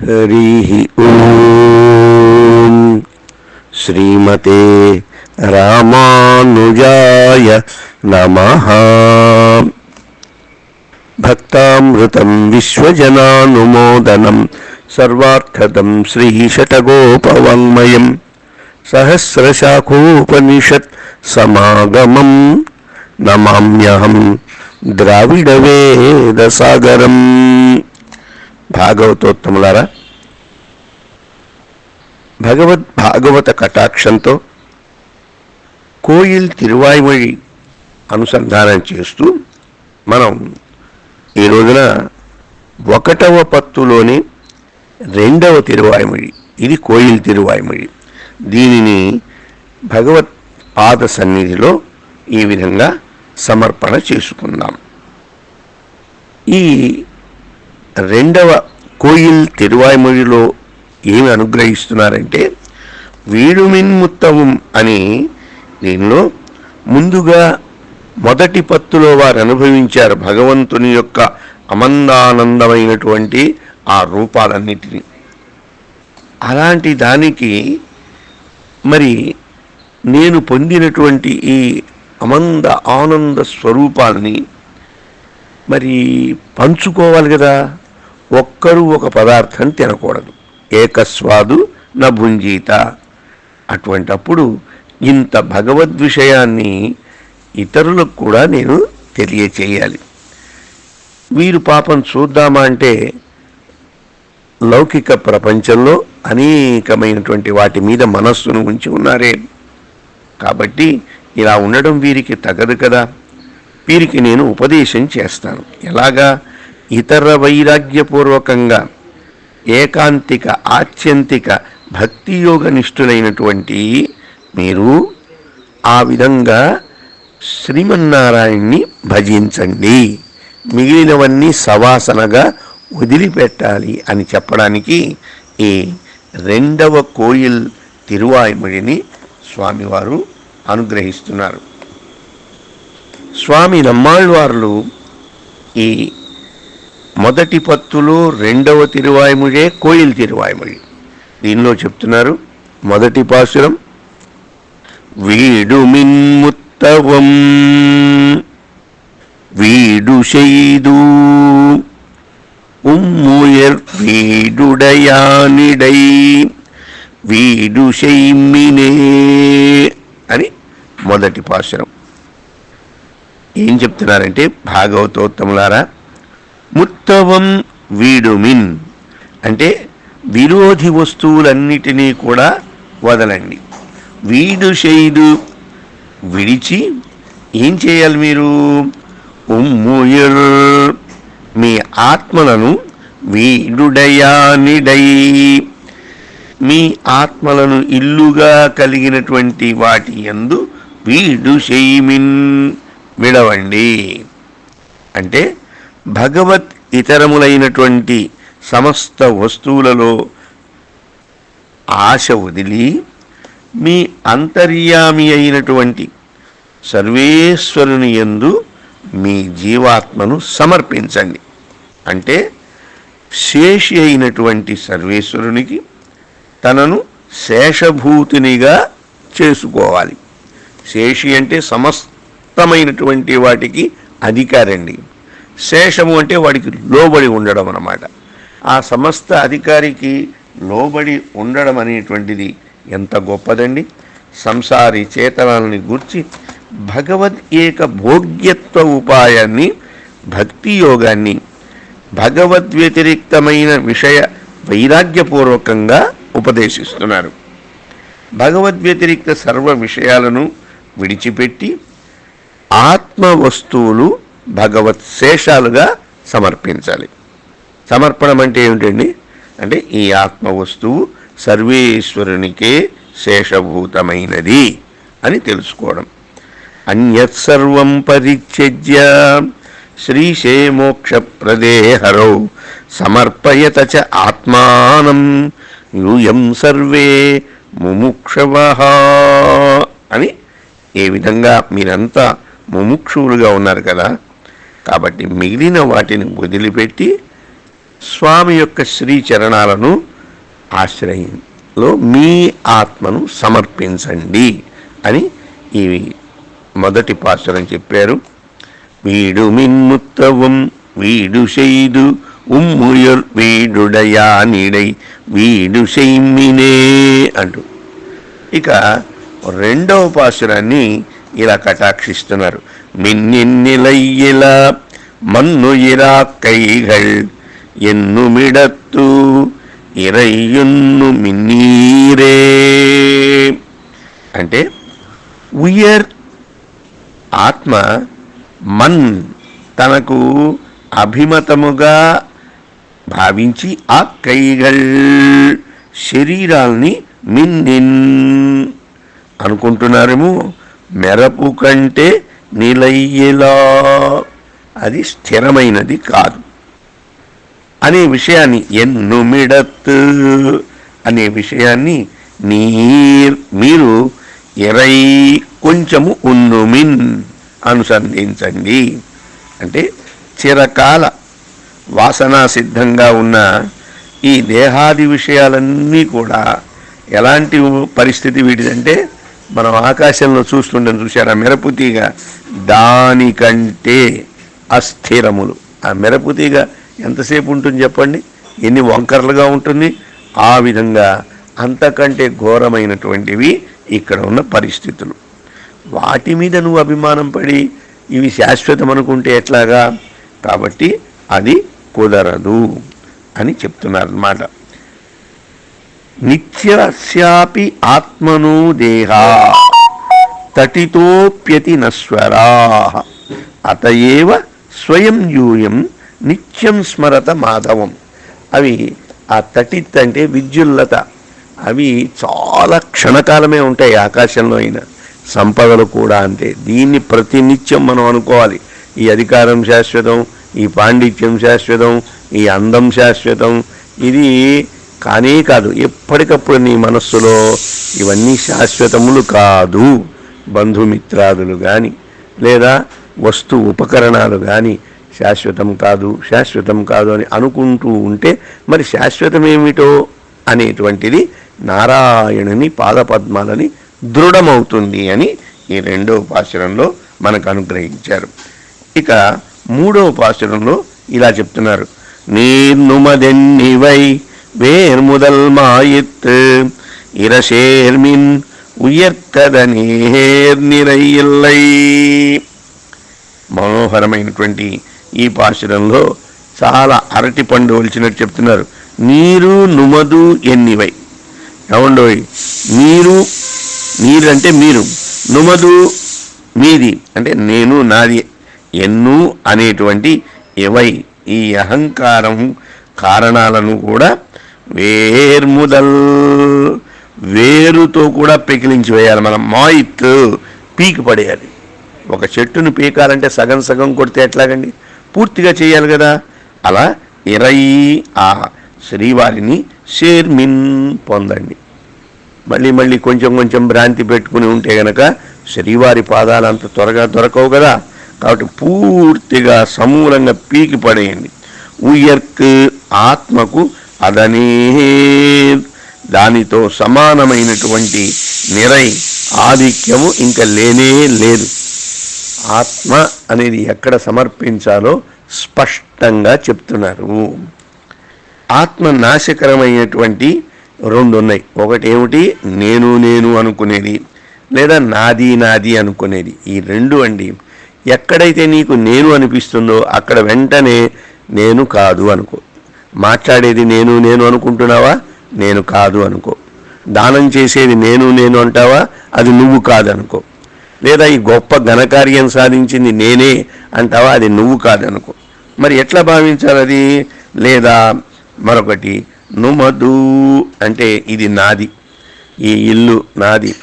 हरिः ॐ श्रीमते रामानुजाय नमः भक्तामृतं विश्वजनानुमोदनं सर्वार्थदं श्रीशतगोपवाङ्मयं सहस्रशाखोपनिषत् समागमं नमाम्यहं द्राविडवेदसागरम् భాగవతోత్తములారా భగవద్ భాగవత కటాక్షంతో కోయిల్ తిరువాయిమొഴి అనుసంధానం చేస్తూ మనం ఈ రోజున ఒకటవ పత్తులోని రెండవ తిరువాయిమొഴి ఇది కోయిల్ తిరువాయిమొഴి దీనిని భగవత్ పాద సన్నిధిలో ఈ విధంగా సమర్పణ చేసుకుందాం ఈ రెండవ కోయిల్ తిరువాయిమొழிలో ఏమి అనుగ్రహిస్తున్నారంటే వీడుమిన్ముత్తవం అని దీనిలో ముందుగా మొదటి పత్తులో వారు అనుభవించారు భగవంతుని యొక్క అమందానందమైనటువంటి ఆ రూపాలన్నిటినీ. అలాంటి దానికి మరి నేను పొందినటువంటి ఈ అమంద ఆనంద స్వరూపాలని మరి పంచుకోవాలి కదా. ఒక్కరూ ఒక పదార్థం తినకూడదు. ఏకస్వాదు నా భుంజీత. అటువంటప్పుడు ఇంత భగవద్విషయాన్ని ఇతరులకు కూడా నేను తెలియచేయాలి. వీరు పాపం చూద్దామా అంటే లౌకిక ప్రపంచంలో అనేకమైనటువంటి వాటి మీద మనస్సును ఉంచి ఉన్నారే. కాబట్టి ఇలా ఉండడం వీరికి తగదు కదా. వీరికి నేను ఉపదేశం చేస్తాను. ఎలాగా? ఇతర వైరాగ్యపూర్వకంగా ఏకాంతిక ఆత్యంతిక భక్తియోగ నిష్ఠులైనటువంటి మీరు ఆ విధంగా శ్రీమన్నారాయణ్ణి భజించండి. మిగిలినవన్నీ సవాసనగా వదిలిపెట్టాలి అని చెప్పడానికి ఈ రెండవ కోయిల్ తిరువాయిమొழிని స్వామివారు అనుగ్రహిస్తున్నారు. స్వామి నమ్మాళ్వార్లు ఈ మొదటి పత్తులో రెండవ తిరువాయిముడే కోయిల్ తిరువాయిముడి దీనిలో చెప్తున్నారు మొదటి పాశురం వీడు మిన్ముత్తవం వీడు செய்து உம்முயர் வீடுடையானிடை வீடு అని మొదటి పాశురం. ఏం చెప్తున్నారంటే భాగవతోత్తములారా ముత్తవం వీడుమిన్. అంటే విరోధి వస్తువులన్నిటినీ కూడా వదలండి. వీడు షైడు విడిచి ఏం చేయాలి మీరు? ఉమ్ముయర్. మీ ఆత్మలను వీడుడయానిడై. మీ ఆత్మలను ఇల్లుగా కలిగినటువంటి వాటి యందు వీడు షెయిమిన్ విడవండి. అంటే భగవత్ ఇతరములైనటువంటి సమస్త వస్తువులలో ఆశ వదిలి మీ అంతర్యామి అయినటువంటి సర్వేశ్వరుని యందు మీ జీవాత్మను సమర్పించండి. అంటే శేషి అయినటువంటి సర్వేశ్వరునికి తనను శేషభూతినిగా చేసుకోవాలి. శేషి అంటే సమస్తమైనటువంటి వాటికి అధికారండి. శేషము అంటే వాడికి లోబడి ఉండడం అన్నమాట. ఆ సమస్త అధికారికి లోబడి ఉండడం అనేటువంటిది ఎంత గొప్పదండి? సంసారి చేతనాలని గూర్చి భగవద్ ఏక భోగ్యత్వ ఉపాయాన్ని భక్తి యోగాన్ని భగవద్ వ్యతిరిక్తమైన విషయ వైరాగ్యపూర్వకంగా ఉపదేశిస్తున్నారు. భగవద్ వ్యతిరిక్త సర్వ విషయాలను విడిచిపెట్టి ఆత్మ వస్తువులు భగవత్ శేషాలుగా సమర్పించాలి. సమర్పణం అంటే ఏమిటండి? అంటే ఈ ఆత్మ వస్తువు సర్వేశ్వరునికే శేషభూతమైనది అని తెలుసుకోవడం. అన్యత్ సర్వం పరిత్యజ్య శ్రీశే మోక్షప్రదే సమర్పయత చ ఆత్మానం యూయం సర్వే ముముక్షవ అని ఏ విధంగా మీరంతా ముముక్షువులుగా ఉన్నారు కదా కాబట్టి మిగిలిన వాటిని వదిలిపెట్టి స్వామి యొక్క శ్రీచరణాలను ఆశ్రయంలో మీ ఆత్మను సమర్పించండి అని ఈ మొదటి పాశ్వరం చెప్పారు. వీడు మిన్ముత్తవం వీడు షైదు ఉమ్ముయర్ వీడుడయా నీడై వీడు షైమినే అంటూ. ఇక రెండవ పాశురాన్ని ఇలా కటాక్షిస్తున్నారు. మిన్నిన్నిలయ్యిలా మన్ను ఇరా ఎన్ను ఎన్నుమిడత్తు ఇరయ్యున్ను మిన్నీరే. అంటే ఉయర్ ఆత్మ మన్ తనకు అభిమతముగా భావించి ఆ కైగల్ శరీరాల్ని మిన్నిన్ అనుకుంటున్నారేమో? మెరపు కంటే నిలయ్యేలా. అది స్థిరమైనది కాదు. అనే విషయాన్ని ఎన్నుమిడత్ అనే విషయాన్ని నీర్ మీరు ఇరై కొంచెము ఉన్నుమిన్ అనుసంధించండి. అంటే చిరకాల వాసనా సిద్ధంగా ఉన్న ఈ దేహాది విషయాలన్నీ కూడా ఎలాంటి పరిస్థితి వీటిదంటే మనం ఆకాశంలో చూస్తుంటాం చూసారా మెరపుతీగ దానికంటే అస్థిరములు. ఆ మెరపుతీగ ఎంతసేపు ఉంటుంది చెప్పండి? ఎన్ని వంకరలుగా ఉంటుంది? ఆ విధంగా అంతకంటే ఘోరమైనటువంటివి ఇక్కడ ఉన్న పరిస్థితులు. వాటి మీద నువ్వు అభిమానం పడి ఇవి శాశ్వతం అనుకుంటే ఎట్లాగా? కాబట్టి అది కుదరదు అని చెప్తున్నారు అన్నమాట నిత్యస్యాపి ఆత్మను దేహా తటితోప్యతి నస్వరా అతయేవ స్వయం యూయం నిత్యం స్మరత మాధవం. అవి ఆ తటిత్ అంటే విద్యుల్లత అవి చాలా క్షణకాలమే ఉంటాయి ఆకాశంలో అయినా. సంపదలు కూడా అంతే. దీన్ని ప్రతినిత్యం మనం అనుకోవాలి. ఈ అధికారం శాశ్వతం ఈ పాండిత్యం శాశ్వతం ఈ అందం శాశ్వతం. ఇది కానీ కాదు ఎప్పటికప్పుడు నీ మనస్సులో ఇవన్నీ శాశ్వతములు కాదు. బంధుమిత్రాదులు కానీ లేదా వస్తు ఉపకరణాలు కానీ శాశ్వతం కాదు శాశ్వతం కాదు అని అనుకుంటూ ఉంటే మరి శాశ్వతమేమిటో అనేటువంటిది నారాయణుని పాదపద్మాలని దృఢమవుతుంది అని ఈ రెండో పాశురంలో మనకు అనుగ్రహించారు. ఇక మూడవ పాశురంలో ఇలా చెప్తున్నారు. నీర్నుమదెన్నివై వేర్ முதல் மாயித்து இரசேர்மின் உயர்த்தத நேர் நிறையில்லை మనోహరమైనటువంటి ఈ పాశురంలో చాలా అరటి పండు ఒలిచినట్టు చెప్తున్నారు నీరు నుమదు ఎన్నివై ఏమండోయ్ నీరు నీరు అంటే మీరు నుమదు మీది అంటే నేను నాది ఎన్ను అనేటువంటి ఎవై ఈ అహంకారం కారణాలను కూడా వేర్ముదల్ వేరుతో కూడా పెకిలించి వేయాలి. మనం మాయిత్ పీకి పడేయాలి. ఒక చెట్టును పీకాలంటే సగం సగం కొడితే ఎట్లాగండి? పూర్తిగా చేయాలి కదా. అలా ఇరై ఆ శ్రీవారిని షేర్మిన్ పొందండి. మళ్ళీ మళ్ళీ కొంచెం కొంచెం భ్రాంతి పెట్టుకుని ఉంటే గనక శ్రీవారి పాదాలు అంత త్వరగా దొరకవు కదా. కాబట్టి పూర్తిగా సమూలంగా పీకి పడేయండి. ఉయర్క్ ఆత్మకు అదనే దానితో సమానమైనటువంటి నిరై ఆధిక్యము ఇంకా లేనే లేదు. ఆత్మ అనేది ఎక్కడ సమర్పించాలో స్పష్టంగా చెప్తున్నారు. ఆత్మ నాశకరమైనటువంటి రెండు ఉన్నాయి. ఒకటి ఏమిటి నేను నేను అనుకునేది లేదా నాది నాది అనుకునేది. ఈ రెండు అండి. ఎక్కడైతే నీకు నేను అనిపిస్తుందో అక్కడ వెంటనే నేను కాదు అనుకో. మాట్లాడేది నేను నేను అనుకుంటున్నావా? నేను కాదు అనుకో. దానం చేసేది నేను నేను అంటావా? అది నువ్వు కాదనుకో. లేదా ఈ గొప్ప ఘనకార్యం సాధించింది నేనే అంటావా? అది నువ్వు కాదనుకో. మరి ఎట్లా భావించాలి అది? లేదా మరొకటి నుమదు అంటే ఇది నాది. ఈ ఇల్లు నాది.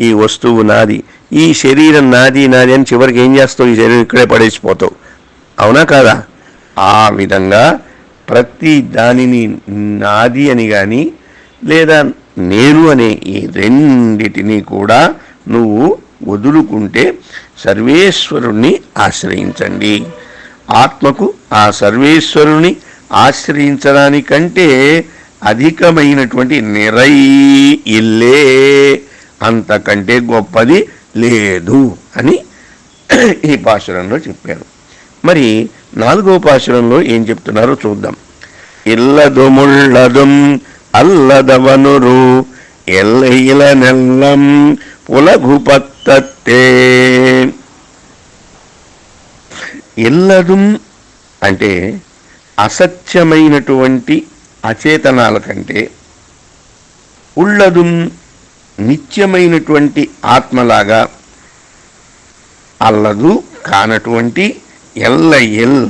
ఈ వస్తువు నాది. ఈ శరీరం నాది నాది అని చివరికి ఏం చేస్తావు? ఈ శరీరం ఇక్కడే పడేసిపోతావు. అవునా కాదా? ఆ విధంగా ప్రతి దానిని నాది అని కానీ లేదా నేను అనే ఈ రెండిటిని కూడా నువ్వు వదులుకుంటే సర్వేశ్వరుణ్ణి ఆశ్రయించండి. ఆత్మకు ఆ సర్వేశ్వరుని ఆశ్రయించడానికంటే అధికమైనటువంటి నిరై ఇల్లే అంతకంటే గొప్పది లేదు అని ఈ పాశురంలో చెప్పారు. మరి నాలుగో పాశురంలో ఏం చెప్తున్నారో చూద్దాం. ఇల్లదుముళ్ళదుం అల్లదవనురు ఎల్లయిల నెల్లం పులగుపత్తత్తే ఇల్లదుం అంటే అసత్యమైనటువంటి అచేతనాల కంటే ఉళ్ళదుం నిత్యమైనటువంటి ఆత్మలాగా అల్లదు కానటువంటి ఎల్ల ఎల్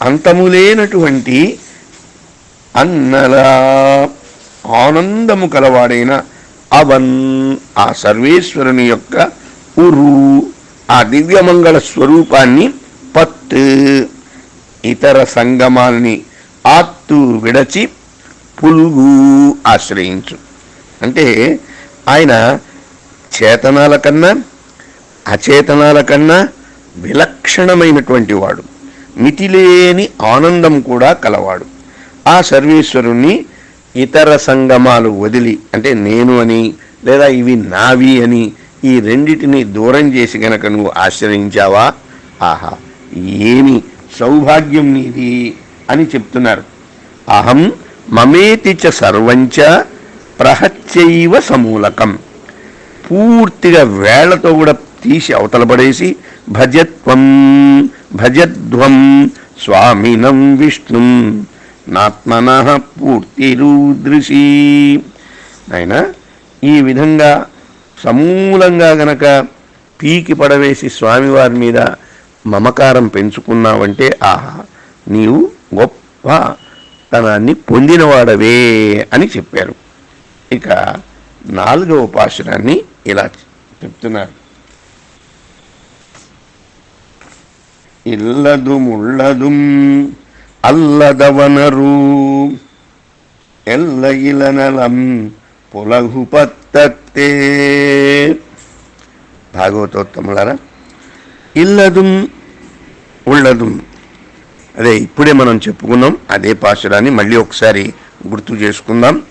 అంతములేనటువంటి అన్నలా ఆనందము కలవాడైన అవన్ ఆ సర్వేశ్వరుని యొక్క ఉరు ఆ దివ్యమంగళ స్వరూపాన్ని పత్ ఇతర సంగమాల్ని ఆత్తు విడచి పులుగు ఆశ్రయించు. అంటే ఆయన చేతనాల కన్నా అచేతనాల కన్నా విలక్ విలక్షణమైనటువంటి వాడు. మితిలేని ఆనందం కూడా కలవాడు. ఆ సర్వేశ్వరుణ్ణి ఇతర సంగమాలు వదిలి అంటే నేను అని లేదా ఇవి నావి అని ఈ రెండిటిని దూరం చేసి గనక నువ్వు ఆశ్రయించావా? ఆహా ఏమి సౌభాగ్యం నీది అని చెప్తున్నారు. అహం మమేతి చ సర్వంచ ప్రహత్యైవ సమూలకం. పూర్తిగా వేళ్ళతో కూడా తీసి అవతలపడేసి భజత్వం భజధ్వం స్వామినం విష్ణుం నాత్మన పూర్తిరూదృశీ ఆయన ఈ విధంగా సమూలంగా గనక పీకి పడవేసి స్వామివారి మీద మమకారం పెంచుకున్నావంటే ఆహా నీవు గొప్ప తనాన్ని పొందినవాడవే అని చెప్పారు. ఇక నాలుగవ ఉపాసనాన్ని ఇలా చెప్తున్నారు. ఇల్లదు ముళ్ళదుం అల్లదవనరు. ఎల్లగిలనలం ఇలనలం పులహుపత్తత్తే భాగవతోత్తములారా ఇల్లదుం ఉళ్ళదుం. అదే ఇప్పుడే మనం చెప్పుకున్నాం అదే పాశురాన్ని మళ్ళీ ఒకసారి గుర్తు చేసుకుందాం.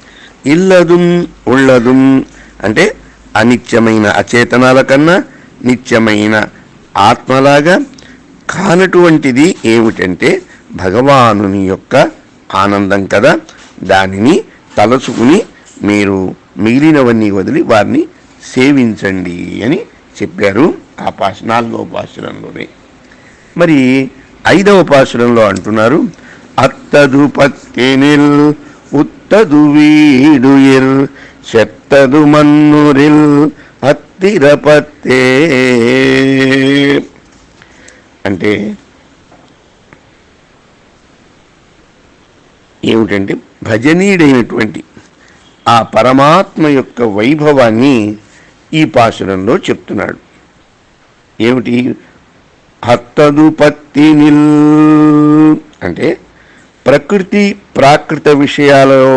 ఇల్లదుం ఉళ్ళదుం అంటే అనిత్యమైన అచేతనాల కన్నా నిత్యమైన ఆత్మలాగా కానటువంటిది ఏమిటంటే భగవానుని యొక్క ఆనందం కదా. దానిని తలచుకుని మీరు మిగిలినవన్నీ వదిలి వారిని సేవించండి అని చెప్పారు ఆ పాశ నాలుగవ పాశురంలోనే. మరి ఐదవ పాశురంలో అంటున్నారు అత్తదు పత్తినిల్ ఉత్తదు వీడుయిర్ చెత్తదు మన్నురిల్ అత్తిరపత్తే. అంటే ఏమిటంటే భజనీయుడైనటువంటి ఆ పరమాత్మ యొక్క వైభవాన్ని ఈ పాశురంలో చెప్తున్నాడు. ఏమిటి? హత్తదు పత్తినిల్ అంటే ప్రకృతి ప్రాకృత విషయాలలో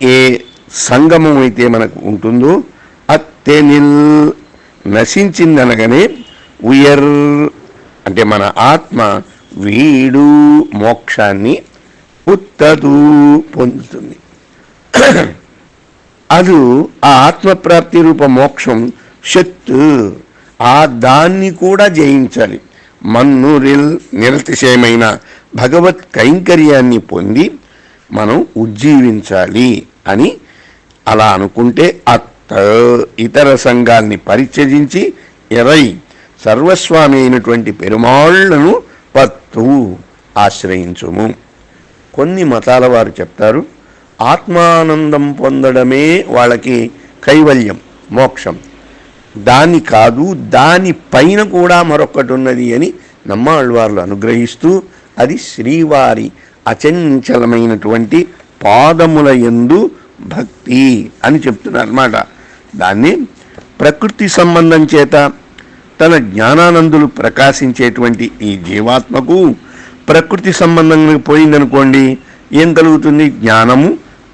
ఏ సంగమం అయితే మనకు ఉంటుందో అత్తెనిల్ నశించిందనగానే ఉయర్ అంటే మన ఆత్మ వీడు మోక్షాన్ని ఉత్తదు పొందుతుంది. అది ఆ ఆత్మప్రాప్తి రూప మోక్షం శక్తు ఆ దాన్ని కూడా జయించాలి. మన్ను రిల్ నిరతిశయమైన భగవత్ కైంకర్యాన్ని పొంది మనం ఉజ్జీవించాలి అని అలా అనుకుంటే అత్త ఇతర సంఘాల్ని పరిత్యజించి ఎరై సర్వస్వామి అయినటువంటి పెరుమాళ్ళను పత్తు ఆశ్రయించుము. కొన్ని మతాల వారు చెప్తారు ఆత్మానందం పొందడమే వాళ్ళకి కైవల్యం మోక్షం. దాని కాదు దాని పైన కూడా మరొకటి ఉన్నది అని నమ్మాళ్ళవార్లు అనుగ్రహిస్తూ అది శ్రీవారి అచంచలమైనటువంటి పాదముల ఎందు భక్తి అని చెప్తున్నారు అన్నమాట. దాన్ని ప్రకృతి సంబంధం చేత తన జ్ఞానానందులు ప్రకాశించేటువంటి ఈ జీవాత్మకు ప్రకృతి సంబంధంగా పోయిందనుకోండి ఏం కలుగుతుంది? జ్ఞానము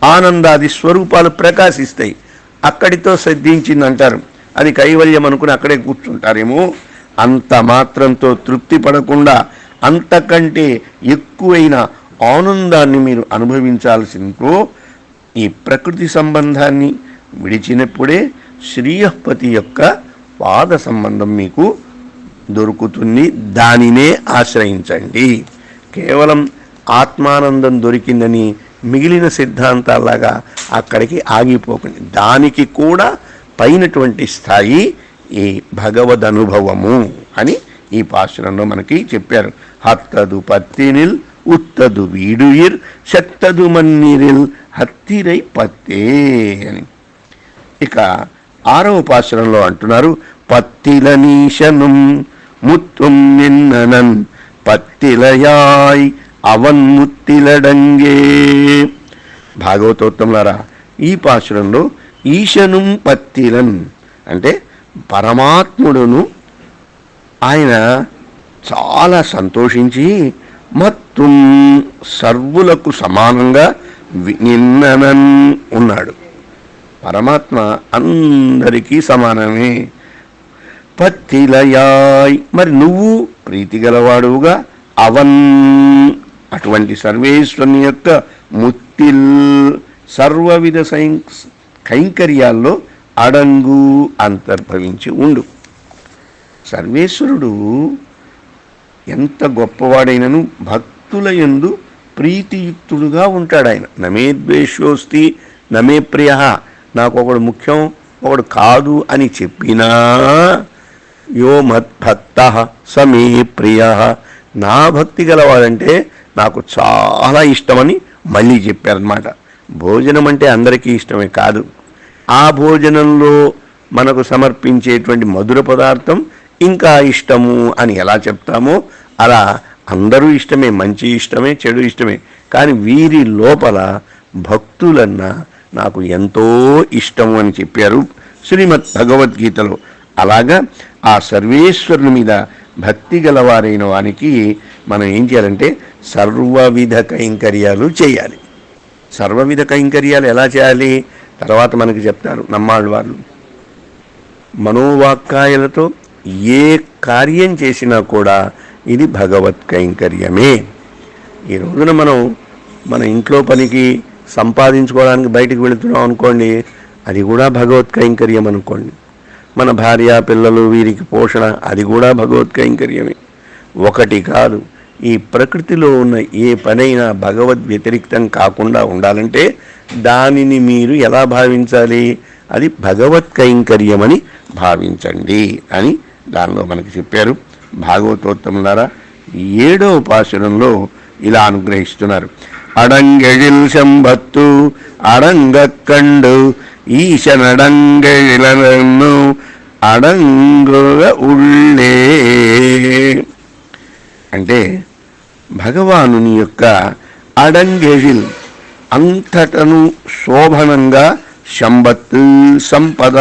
ఆనందాది స్వరూపాలు ప్రకాశిస్తాయి. అక్కడితో సిద్ధించింది అంటారు అది కైవల్యం అనుకుని అక్కడే కూర్చుంటారేమో? అంత మాత్రంతో తృప్తి పడకుండా అంతకంటే ఎక్కువైన ఆనందాన్ని మీరు అనుభవించాల్సిందో ఈ ప్రకృతి సంబంధాన్ని విడిచినప్పుడే శ్రీయపతి యొక్క పాద సంబంధం మీకు దొరుకుతుంది. దానినే ఆశ్రయించండి. కేవలం ఆత్మానందం దొరికిందని మిగిలిన సిద్ధాంతాలాగా అక్కడికి ఆగిపోకండి. దానికి కూడా పైనటువంటి స్థాయి ఈ భగవద్ అనుభవము అని ఈ పాశ్రంలో మనకి చెప్పారు. హత్తదు పత్తినిల్ ఉత్తదు వీడుయిర్ శత్తదు మన్నిరిల్ హత్తిరై పత్తే అని. ఇక ఆరవ పాశ్రంలో అంటున్నారు పత్తిల ముత్వం ముత్తుం నిన్ననన్ పత్తిలయాయ్ అవన్ ముత్తిలడంగే. భాగవతోత్తములారా ఈ పాశ్రంలో ఈశనుం పత్తిలన్ అంటే పరమాత్ముడును ఆయన చాలా సంతోషించి మత్తుం సర్వులకు సమానంగా నిన్ననన్ ఉన్నాడు. పరమాత్మ అందరికీ సమానమే. పత్తిలయాయ్. మరి నువ్వు ప్రీతి గలవాడుగా అవన్. అటువంటి సర్వేశ్వరుని యొక్క ముత్తిల్ సర్వవిధ సై కైంకర్యాల్లో అడంగు అంతర్భవించి ఉండు. సర్వేశ్వరుడు ఎంత గొప్పవాడైనను భక్తుల యందు ప్రీతియుక్తుడుగా ఉంటాడు ఆయన నమే ద్వేషోస్తి నమే ప్రియ. నాకు ఒకడు ముఖ్యం ఒకడు కాదు అని చెప్పినా యో మద్భక్త సమే ప్రియ. నా భక్తి గలవాడంటే నాకు చాలా ఇష్టమని మళ్ళీ చెప్పారనమాట భోజనం అంటే అందరికీ ఇష్టమే కాదు. ఆ భోజనంలో మనకు సమర్పించేటువంటి మధుర పదార్థం ఇంకా ఇష్టము అని ఎలా చెప్తామో అలా అందరూ ఇష్టమే మంచి ఇష్టమే చెడు ఇష్టమే. కానీ వీరి లోపల భక్తులన్నా నాకు ఎంతో ఇష్టము అని చెప్పారు శ్రీమద్ భగవద్గీతలో. అలాగా ఆ సర్వేశ్వరుని మీద భక్తి గలవారైన వారికి మనం ఏం చేయాలంటే సర్వవిధ కైంకర్యాలు చేయాలి. సర్వవిధ కైంకర్యాలు ఎలా చేయాలి? తర్వాత మనకి చెప్తారు నమ్మాళ్ళు వాళ్ళు. మనోవాక్కాయలతో ఏ కార్యం చేసినా కూడా ఇది భగవత్ కైంకర్యమే. ఈ రోజున మనం మన ఇంట్లో పనికి సంపాదించుకోవడానికి బయటికి వెళుతున్నాం అనుకోండి అది కూడా భగవత్ కైంకర్యం అనుకోండి. మన భార్య పిల్లలు వీరికి పోషణ అది కూడా భగవత్ కైంకర్యమే. ఒకటి కాదు ఈ ప్రకృతిలో ఉన్న ఏ పనైనా భగవద్ వ్యతిరిక్తం కాకుండా ఉండాలంటే దానిని మీరు ఎలా భావించాలి? అది భగవత్ కైంకర్యమని భావించండి అని దానిలో మనకి చెప్పారు భాగవతోత్తములారా. ఏడో ఉపాసనంలో ఇలా అనుగ్రహిస్తున్నారు. அடங்கெழில் செம்பத்து அடங்கக் கண்டு ஈசன் அடங்கெழிலனு అడంగుగ ఉళ్ళే అంటే భగవానుని యొక్క అడంగెజిల్ అంతటను శోభనంగా సంబత్ సంపద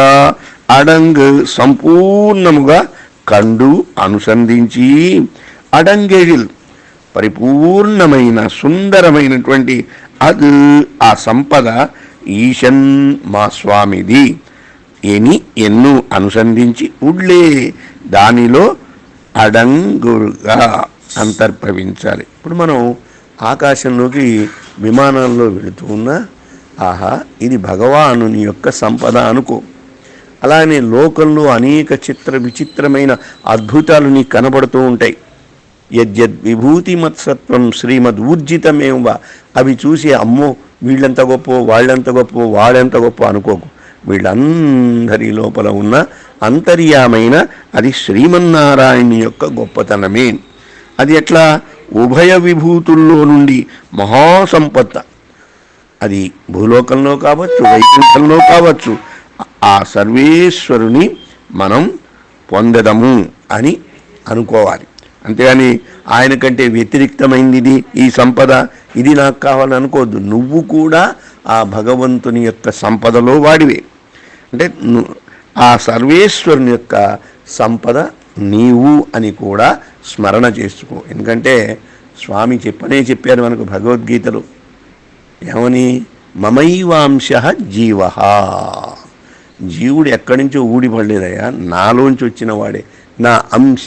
అడంగ్ సంపూర్ణముగా కండు అనుసంధించి అడంగెజిల్ పరిపూర్ణమైన సుందరమైనటువంటి అద్ ఆ సంపద ఈశన్ మా స్వామిది. ఎని ఎన్ను అనుసంధించి ఉడ్లే దానిలో అడంగుగా అంతర్భవించాలి. ఇప్పుడు మనం ఆకాశంలోకి విమానాల్లో వెళుతూ ఉన్నా ఆహా ఇది భగవానుని యొక్క సంపద అనుకో. అలానే లోకంలో అనేక చిత్ర విచిత్రమైన అద్భుతాలు నీకు కనబడుతూ ఉంటాయి. యద్యద్ విభూతి మత్సత్వం శ్రీమద్ ఊర్జితమేవ అవి చూసి అమ్మో వీళ్ళంత గొప్ప వాళ్ళంత గొప్ప వాళ్ళెంత గొప్ప అనుకోకు. వీళ్ళందరి లోపల ఉన్న అంతర్యామైన అది శ్రీమన్నారాయణ యొక్క గొప్పతనమే. అది ఎట్లా? ఉభయ విభూతుల్లో నుండి మహాసంపత్త. అది భూలోకంలో కావచ్చు వైకుంఠంలో కావచ్చు ఆ సర్వేశ్వరుని మనం పొందదము అని అనుకోవాలి. అంతేగాని ఆయన కంటే వ్యతిరిక్తమైంది ఇది ఈ సంపద. ఇది నాకు కావాలని అనుకోవద్దు. నువ్వు కూడా ఆ భగవంతుని యొక్క సంపదలో వాడివే. అంటే ఆ సర్వేశ్వరుని యొక్క సంపద నీవు అని కూడా స్మరణ చేసుకో. ఎందుకంటే స్వామి చెప్పనే చెప్పారు మనకు భగవద్గీతలో. ఏమని? మమైవాంశ జీవ. జీవుడు ఎక్కడి నుంచో ఊడిపడలేదయ్యా. నాలోంచి వచ్చిన వాడే. నా అంశ.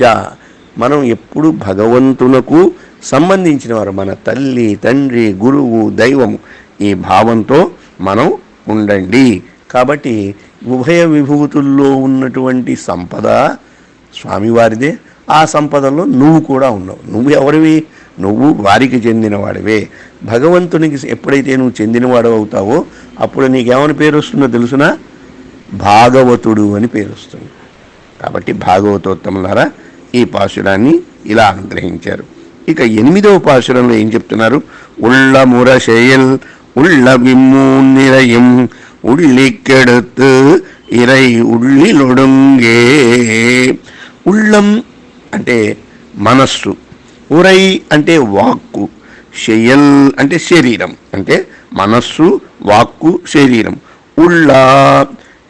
మనం ఎప్పుడు భగవంతునకు సంబంధించిన వారు మన తల్లి తండ్రి గురువు దైవము. ఈ భావంతో మనం ఉండండి. కాబట్టి ఉభయ విభూతుల్లో ఉన్నటువంటి సంపద స్వామివారిదే. ఆ సంపదలో నువ్వు కూడా ఉన్నావు. నువ్వు ఎవరివి? నువ్వు వారికి చెందినవాడివే. భగవంతునికి ఎప్పుడైతే నువ్వు చెందినవాడు అవుతావో అప్పుడు నీకేమని పేరు వస్తుందో తెలుసునా? భాగవతుడు అని పేరు వస్తుంది. కాబట్టి భాగవతోత్తములారా ఈ పాశురాన్ని ఇలా అనుగ్రహించారు ఇక ఎనిమిదవ పాశురంలో ఏం చెప్తున్నారు? ఉళ్ళ మురశెయల్ ఉళ్ళ విమ్ము నిరయం ఉళ్ళికెడుతు ఇరై ఉళ్ళిలొడుంగే ఉళ్ళం అంటే మనస్సు ఉరై అంటే వాక్కు శయల్ అంటే శరీరం అంటే మనస్సు వాక్కు శరీరం. ఉళ్ళ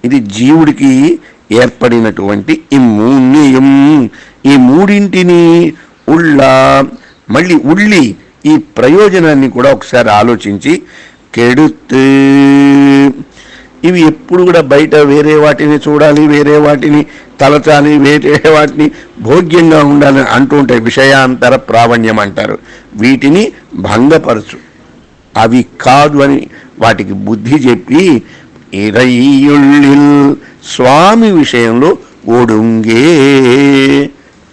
ఇది జీవుడికి ఏర్పడినటువంటి ఈ ఈ మూడింటిని ఉళ్ళ మళ్ళీ ఉళ్ళి ఈ ప్రయోజనాన్ని కూడా ఒకసారి ఆలోచించి కెడుత్. ఇవి ఎప్పుడు కూడా బయట వేరే వాటిని చూడాలి వేరే వాటిని తలచాలి వేరే వాటిని భోగ్యంగా ఉండాలని అంటూ ఉంటాయి విషయాంతర ప్రావణ్యం అంటారు. వీటిని భంగపరచు. అవి కాదు అని వాటికి బుద్ధి చెప్పి ఇరయ్యుళ్ళిల్ స్వామి విషయంలో ఒడుంగే.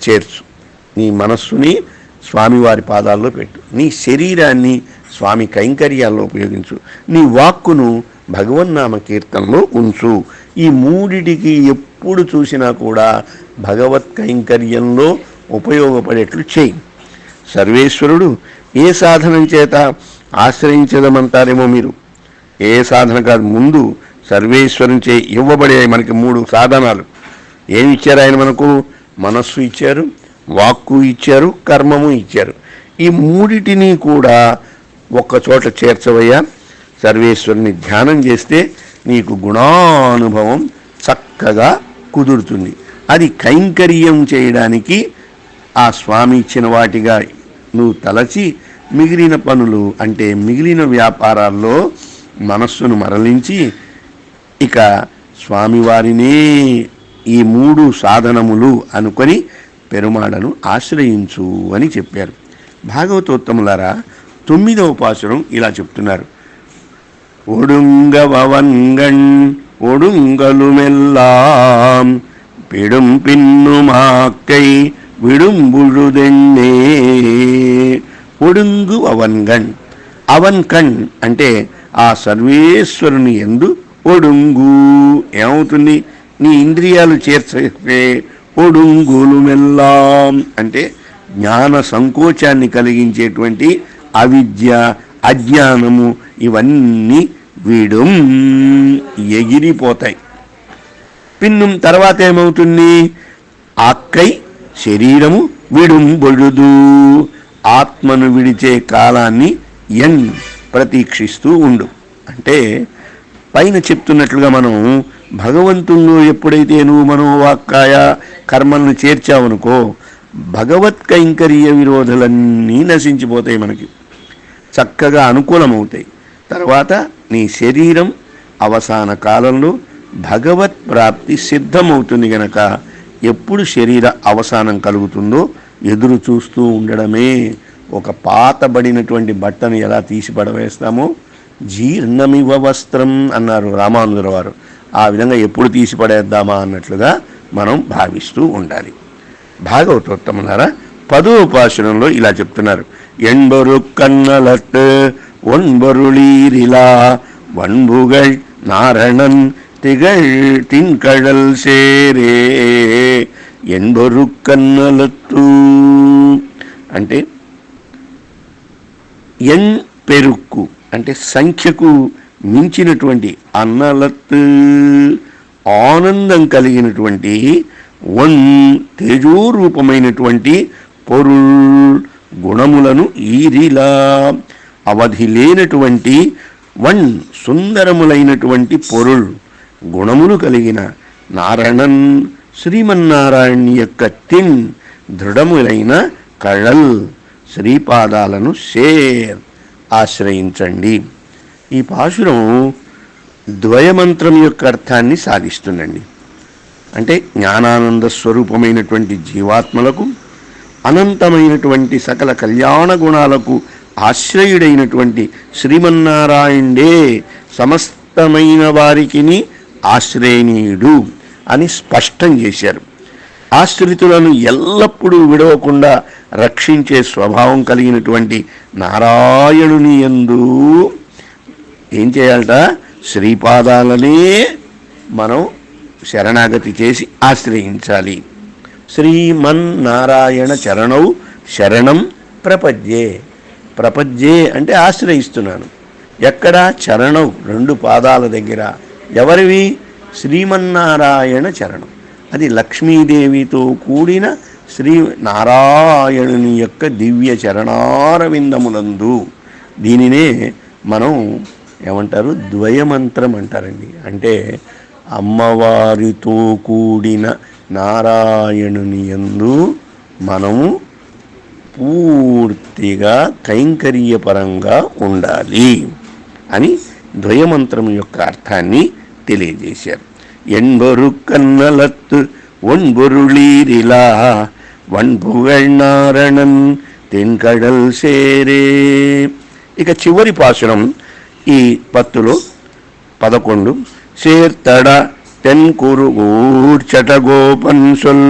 చేర్చు. నీ మనస్సుని స్వామివారి పాదాల్లో పెట్టు. నీ శరీరాన్ని స్వామి కైంకర్యాల్లో ఉపయోగించు. నీ వాక్కును భగవన్నామ కీర్తనలో ఉంచు. ఈ మూడిటికి ఎప్పుడు చూసినా కూడా భగవత్ కైంకర్యంలో ఉపయోగపడేట్లు చేయి. సర్వేశ్వరుడు ఏ సాధనం చేత ఆశ్రయించదమంటారేమో మీరు? ఏ సాధన కాదు ముందు సర్వేశ్వరునిచే ఇవ్వబడే మనకి మూడు సాధనాలు. ఏమి ఇచ్చారు ఆయన మనకు? మనస్సు ఇచ్చారు వాక్కు ఇచ్చారు కర్మము ఇచ్చారు. ఈ మూడిటిని కూడా ఒక్క చోట చేర్చవయ్యా. సర్వేశ్వరుని ధ్యానం చేస్తే నీకు గుణానుభవం చక్కగా కుదురుతుంది. అది కైంకర్యం చేయడానికి ఆ స్వామి ఇచ్చిన వాటిగా నువ్వు తలచి మిగిలిన పనులు అంటే మిగిలిన వ్యాపారాల్లో మనస్సును మరలించి ఇక స్వామివారినే ఈ మూడు సాధనములు అనుకొని పెరుమాళను ఆశ్రయించు అని చెప్పారు. భాగవతోత్తములారా తొమ్మిదవ పాసురం ఇలా చెప్తున్నారు. ఒడుంగవంగణ్ ఒడుంగలు మెల్లాం పిడుం పిన్ను మాక్కై విడుంబుడుదెన్నే ఒడుంగు అవన్గణ్ అవన్ అవన్కణ్ అంటే ఆ సర్వేశ్వరుని ఎందు ఒడుంగు ఏమవుతుంది? నీ ఇంద్రియాలు చేర్చే ఒడుంగులు మెల్లాం అంటే జ్ఞాన సంకోచాన్ని కలిగించేటువంటి అవిద్య అజ్ఞానము ఇవన్నీ వీడుం ఎగిరిపోతాయి. పిన్నం తర్వాత ఏమవుతుంది ఆక్కై శరీరము విడుం బొழுదు ఆత్మను విడిచే కాలాన్ని ఎన్ ప్రతీక్షిస్తూ ఉండు. అంటే పైన చెప్తున్నట్లుగా మనం భగవంతుల్లో ఎప్పుడైతే నువ్వు మనోవాక్కాయ కర్మలను చేర్చావనుకో భగవత్ కైంకర్య విరోధులన్నీ నశించిపోతాయి మనకి. చక్కగా అనుకూలమవుతాయి. తర్వాత నీ శరీరం అవసాన కాలంలో భగవత్ ప్రాప్తి సిద్ధమవుతుంది గనక ఎప్పుడు శరీర అవసానం కలుగుతుందో ఎదురు చూస్తూ ఉండడమే ఒక పాతబడినటువంటి బట్టను ఎలా తీసి పడవేస్తామో? జీర్ణమివ వస్త్రం అన్నారు రామానుజుల వారు. ఆ విధంగా ఎప్పుడు తీసి పడేద్దామా అన్నట్లుగా మనం భావిస్తూ ఉండాలి. భాగవతోత్తమన్నారా పదోపాసనంలో ఇలా చెప్తున్నారు. ఎండొరు కన్నలట్ ఒన్బరుళీరిలా వన్బుగల్ నారణన్ తిగళ్ தின்கடல் సేరే என்பொரு కన్నలత్తు. అంటే ఎన్ పెరుక్కు అంటే సంఖ్యకు మించినటువంటి అన్నలత్ ఆనందం కలిగినటువంటి వన్ తేజోరూపమైనటువంటి పొరుల్ గుణములను ఈరిలా అవధి లేనటువంటి వన్ సుందరములైనటువంటి పొరుల్ గుణములు కలిగిన నారాయణన్ శ్రీమన్నారాయణ యొక్క తిన్ దృఢములైన కళల్ శ్రీపాదాలను షేర్ ఆశ్రయించండి. ఈ పాశురం ద్వయమంత్రం యొక్క అర్థాన్ని సాధిస్తుందండి. అంటే జ్ఞానానంద స్వరూపమైనటువంటి జీవాత్మలకు అనంతమైనటువంటి సకల కళ్యాణ గుణాలకు ఆశ్రయుడైనటువంటి శ్రీమన్నారాయణుడే సమస్తమైన వారికిని ఆశ్రయనీయుడు అని స్పష్టం చేశారు. ఆశ్రితులను ఎల్లప్పుడూ విడవకుండా రక్షించే స్వభావం కలిగినటువంటి నారాయణుని యందు ఏం చేయాలట? శ్రీపాదాలనే మనం శరణాగతి చేసి ఆశ్రయించాలి. శ్రీమన్నారాయణ చరణౌ శరణం ప్రపద్యే. ప్రపద్యే అంటే ఆశ్రయిస్తున్నాను. ఎక్కడ? చరణం రెండు పాదాల దగ్గర. ఎవరివి? శ్రీమన్నారాయణ చరణం. అది లక్ష్మీదేవితో కూడిన శ్రీ నారాయణుని యొక్క దివ్య చరణారవిందములందు దీనినే మనం ఏమంటారు? ద్వయమంత్రం అంటారండి. అంటే అమ్మవారితో కూడిన నారాయణుని యందు మనము పూర్తిగా కైంకర్యపరంగా ఉండాలి అని ద్వయమంత్రం యొక్క అర్థాన్ని తెలియజేశారు. ఎన్బొరు కన్నలత్తు ఒన్బొరుళీరిలా వన్పుగణారణన్ తెన్కడల్ సేరే. ఇక చివరి పాసురం ఈ పత్తులు పదకొండు. సీర్తడ தென்குருகூர்ச்சடகோபன்சொல்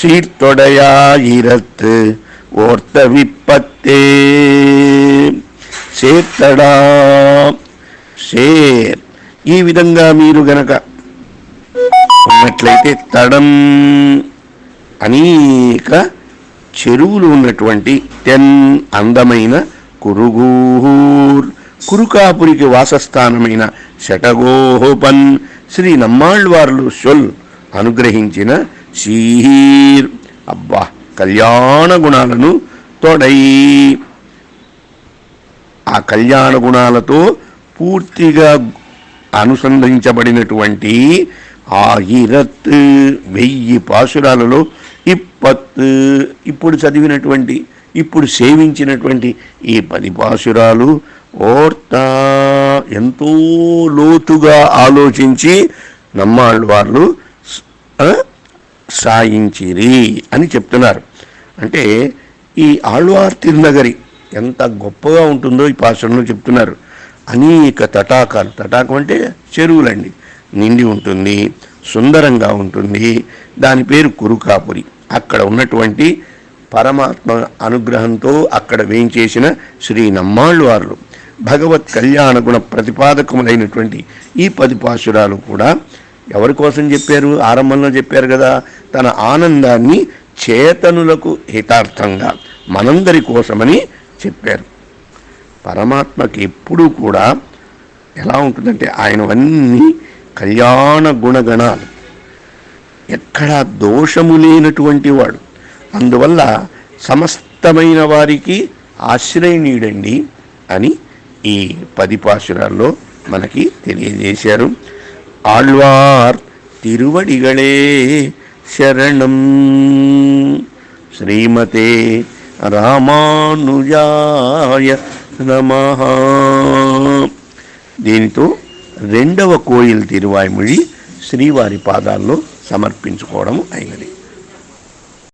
சீர்த்தொடையாயிரத்து ஓர்த்த విప్పత్తే. சேர்த்தడా సేర్. ఈ విధంగా మీరు గనక ఉన్నట్లయితే తడం అనేక చెరువులు ఉన్నటువంటి టెన్ అందమైన కురుగూర్. కురుకాపురికి వాసస్థానమైన శటగోహోపన్ శ్రీ నమ్మాళ్వార్లు షొల్ అనుగ్రహించిన షీర్ అబ్బా కళ్యాణ గుణాలను తొడై. ఆ కళ్యాణ గుణాలతో పూర్తిగా అనుసంధించబడినటువంటి ఆయిరత్ వెయ్యి పాసురాలలో ఇప్పత్ ఇప్పుడు చదివినటువంటి ఇప్పుడు సేవించినటువంటి ఈ పది పాసురాలు ఓర్త ఎంతో లోతుగా ఆలోచించి నమ్మాళ్ళు వాళ్ళు సాయించిరి అని చెప్తున్నారు. అంటే ఈ ఆళ్వార్ తిరునగరి ఎంత గొప్పగా ఉంటుందో ఈ పాశ్రంలో చెప్తున్నారు. అనేక తటాకాలు తటాకం అంటే చెరువులండి. నిండి ఉంటుంది సుందరంగా ఉంటుంది. దాని పేరు కురుకాపురి. అక్కడ ఉన్నటువంటి పరమాత్మ అనుగ్రహంతో అక్కడ వేయించేసిన శ్రీ నమ్మాళ్ళు వారు భగవత్ కళ్యాణ గుణ ప్రతిపాదకములైనటువంటి ఈ పది పాశురాలు కూడా ఎవరి కోసం చెప్పారు? ఆరంభంలో చెప్పారు కదా తన ఆనందాన్ని చేతనులకు హితార్థంగా మనందరి కోసమని చెప్పారు. పరమాత్మకి ఎప్పుడూ కూడా ఎలా ఉంటుందంటే ఆయనవన్నీ కళ్యాణ గుణగణాలు. ఎక్కడా దోషము లేనటువంటి వాడు. అందువల్ల సమస్తమైన వారికి ఆశ్రయనీయుడండి అని ఈ పది పాశురాల్లో మనకి తెలియజేశారు. ఆళ్వార్ తిరువడిగళే శరణం. శ్రీమతే రామానుజాయ నమ. దీనితో రెండవ కోయిల్ తిరువాయిమొഴി శ్రీవారి పాదాల్లో సమర్పించుకోవడం అయినది.